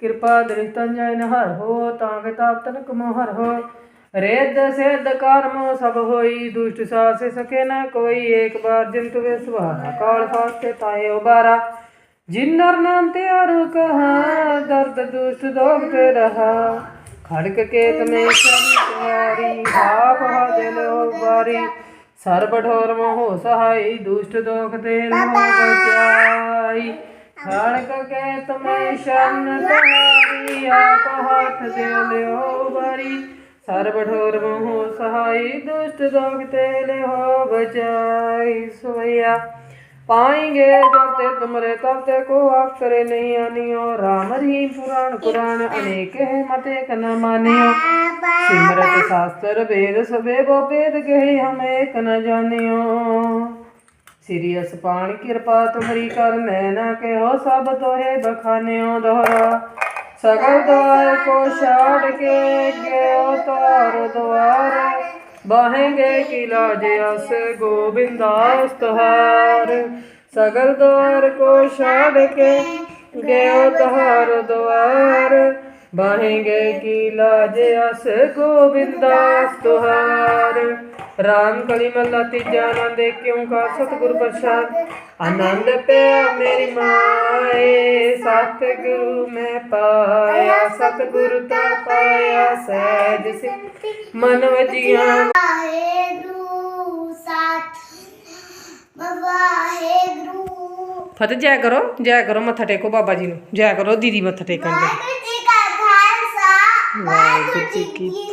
ਕਿਰਪਾ ਦ੍ਰਿਸ਼ਟੰ ਜਨ ਹਰ ਹੋ, ਤਾਂ ਕੇ ਤਾਪ ਤਨਕ ਮੋ ਹਰ ਹੋ। ਰੇਦ ਸਿਧ ਕਰਮ ਸਭ ਹੋਈ, ਦੁਸ਼ਟ ਸਾਸੇ ਸਕੇ ਨਾ ਕੋਈ, ਏਕ ਬਾਰ ਜਿੰਤ ਵੇ ਸੁਹਾਰਾ ਕਾਲ ਫਾਸਤੇ ਤਾਏ ਉਬਾਰਾ। ਜਿਨਰ ਨਾਮ ਤੇ ਅਰ ਕਹਾ, ਦਰਦ ਦੁਸ਼ਟ ਦੋਗ ਤੇ ਰਹਾ। ਖੜਕ ਕੇ ਤਮੇ ਸਰੀ ਤਿਆਰੀ ਆਪ ਹਾਦੇ ਲੋ ਬਾਰੀ ਸਰਬ ਠੋਰ ਮੋਹ ਸਹਾਈ, ਦੁਸ਼ਟ ਦੋਖ ਤੇ ਨੋ ਬਚਾਈ ਖੜਕ ਕੇ ਤੁਮੇ ਸ਼ਰਨ ਤੁਹਾਰੀ ਆਪ ਹੱਥ ਦੇ ਲਿਓ ਬਰੀ। ਸਰਬ ਠੋਰ ਮੋਹ ਸਹਾਈ, ਦੁਸ਼ਟ ਦੋਗ ਤੇ ਲਿਓ ਬਚਾਈ ਸੋਇਆ। ਪਾਏਂਗੇ ਜਬ ਤੇ ਤੁਮਰੇ, ਤਬ ਤੇ ਕੋ ਆਖਰੇ ਨਹੀਂ ਆਨਿਓ। ਰਾਮ ਰਹੀ ਪੁਰਾਣ ਕੁਰਾਨ ਅਨੇਕ ਮਤੇ ਕ ਨ ਮਾਨਿਓ। ਸਿਮਰਤ ਸ਼ਾਸਤਰ ਵੇਦ ਸਵੇ ਬੋ ਵੇਦ ਕਹੇ ਹਮੇ ਕ ਨ ਜਾਣਿਓ। ਸ੍ਰੀ ਅਸਪਾਨ ਕਿਰਪਾ ਤੁਮਰੀ ਕਰ, ਮੈਂ ਨਾ ਕਹਿਓ ਸਭ ਤੋਹੇ ਬਖਾਨਿਓ ਦੋਹਰਾ ਸਗਲ ਦਵਾਰ ਕੋ ਛਾੜ ਕੇ ਗਿਓ ਤਾਰ ਦਵਾਰ ਬਾਹੇਂਗੇ ਕਿ ਲਾਜ ਅਸ ਗੋਬਿੰਦਾਸ ਤੁਹਾਰ। ਸਗਲ ਦਵਾਰ ਕੋ ਛਾੜ ਕੇ ਗਿਓ ਤਾਰ ਦਵਾਰ ਬਾਹੇਂਗੇ ਕਿ ਲਾਜ ਅਸ ਗੋਬਿੰਦਾਸ ਤੁਹਾਰ। राम कली मल्ला तीजा आनंद क्यों का सतगुरु प्रसाद? आनंद पया मेरी माए सतगुरु मैं पाया सतगुरु ता पाया सहज से मन वजिया फते जय करो जय करो मत्था टेको बाबा जी जय करो दीदी मत्था टेको वाह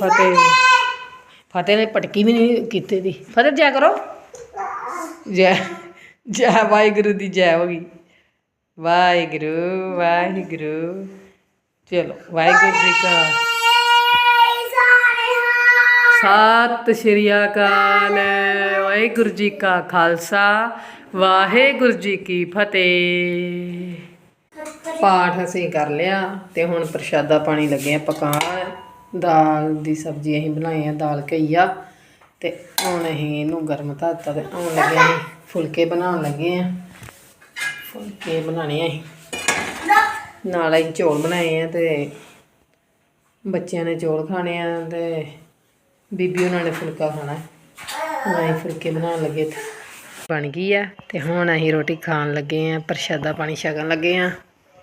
फतेह। ਫਤਿਹ ਨੇ ਪਟਕੀ ਵੀ ਨਹੀਂ ਕੀਤੀ ਦੀ। ਫਤਿਹ ਜੈ ਕਰੋ। ਜੈ ਜੈ ਵਾਹਿਗੁਰੂ ਦੀ ਜੈ ਹੋ ਗਈ। ਵਾਹਿਗੁਰੂ ਵਾਹਿਗੁਰੂ। ਚਲੋ, ਵਾਹਿਗੁਰੂ ਜੀ ਕਾ ਸਤਿ ਸ਼੍ਰੀ ਅਕਾਲ। ਵਾਹਿਗੁਰੂ ਜੀ ਕਾ ਖਾਲਸਾ। ਵਾਹਿਗੁਰੂ ਜੀ ਕੀ ਫਤਿਹ। ਪਾਠ ਅਸੀਂ ਕਰ ਲਿਆ ਤੇ ਹੁਣ ਪ੍ਰਸ਼ਾਦਾ ਪਾਣੀ ਲੱਗੇ ਆ ਪਕਾਉਣ। ਦਾਲ ਦੀ ਸਬਜ਼ੀ ਅਸੀਂ ਬਣਾਈ ਆ, ਦਾਲ ਕਈਆ ਤੇ ਹੁਣ ਅਸੀਂ ਇਹਨੂੰ ਗਰਮ ਧਰਤਾ ਤੇ ਆਉਣ ਲੱਗੇ ਅਸੀਂ ਫੁਲਕੇ ਬਣਾਉਣ ਲੱਗੇ ਆ ਫੁਲਕੇ ਬਣਾਣੇ ਆ ਅਸੀਂ। ਨਾਲ ਅਸੀਂ ਚੌਲ ਬਣਾਏ ਆ ਤੇ ਬੱਚਿਆਂ ਨੇ ਚੌਲ ਖਾਣੇ ਆ ਤੇ ਬੀਬੀ ਉਹਨਾਂ ਨੇ ਫੁਲਕਾ ਖਾਣਾ। ਹੁਣ ਅਸੀਂ ਫੁਲਕੇ ਬਣਾਉਣ ਲੱਗੇ ਤੇ ਬਣ ਗਈ ਆ ਤੇ ਹੁਣ ਅਸੀਂ ਰੋਟੀ ਖਾਣ ਲੱਗੇ ਆ, ਪ੍ਰਸ਼ਾਦਾ ਪਾਣੀ ਛਕਣ ਲੱਗੇ ਆ।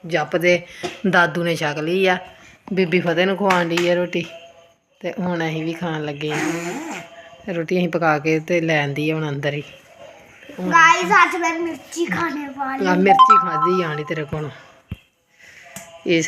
ਜੱਪ ਦੇ ਦਾਦੂ ਨੇ ਛਕ ਲਈ ਆ। ਬੀਬੀ ਫਤਿਹ ਨੂੰ ਖਵਾਉਣ ਲਈ ਆ ਰੋਟੀ ਤੇ ਹੁਣ ਅਸੀਂ ਵੀ ਖਾਣ ਲੱਗੇ ਆ। ਰੋਟੀ ਅਸੀਂ ਪਕਾ ਕੇ ਤੇ ਲੈਂਦੀ ਆ ਹੁਣ ਅੰਦਰ ਹੀ। ਗਾਇਸ ਅੱਜ ਮੈਂ ਮਿਰਚੀ ਖਾਣੇ ਵਾਲੀ। ਆ ਮਿਰਚੀ ਖਾਦੀ ਆਣੀ ਤੇਰੇ ਕੋਲ। ਇਹ